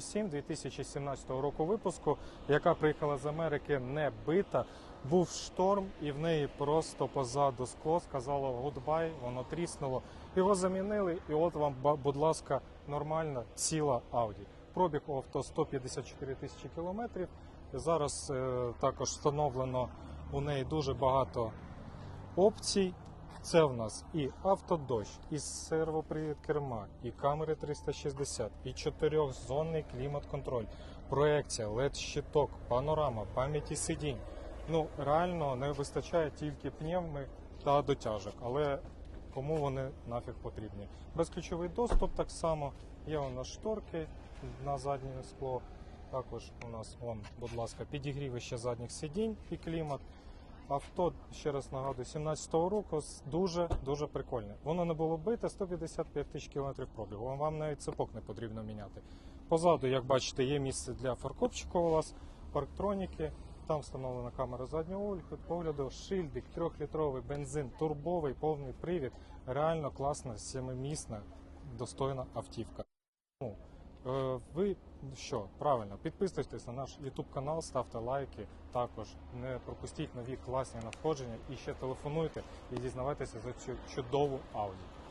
7 2017 року випуску, яка приїхала з Америки не бита. Був шторм, і в неї просто позаду скло сказало гудбай, воно тріснуло. Його замінили, і от вам, будь ласка, нормальна ціла Audi. Пробіг у авто 154 тисячі кілометрів. Зараз е, також встановлено у неї дуже багато опцій. Це в нас і автодощ, і сервопривід керма, і камери 360, і чотирьохзонний клімат-контроль, проекція, led щиток панорама, пам'яті сидінь. Ну реально не вистачає тільки пневми та дотяжок, але кому вони нафіг потрібні? Безключовий доступ так само. Є у нас шторки на заднє скло. Також у нас, вон, будь ласка, підігріви ще задніх сидінь і клімат. Авто, ще раз нагадую, 17-го року з- дуже дуже прикольне. Воно не було бите 155 тисяч кілометрів пробігу. Вам- навіть цепок не потрібно міняти. Позаду, як бачите, є місце для фаркопчика у вас, парктроніки. Там встановлена камера заднього огляду, погляду, шильдик, трьохлітровий бензин, турбовий, повний привід. Реально класна, сімимісна, достойна автівка. Е, ви що, правильно, підписуйтесь на наш YouTube канал, ставте лайки. Також не пропустіть нові класні надходження і ще телефонуйте і дізнавайтеся за цю чудову Audi.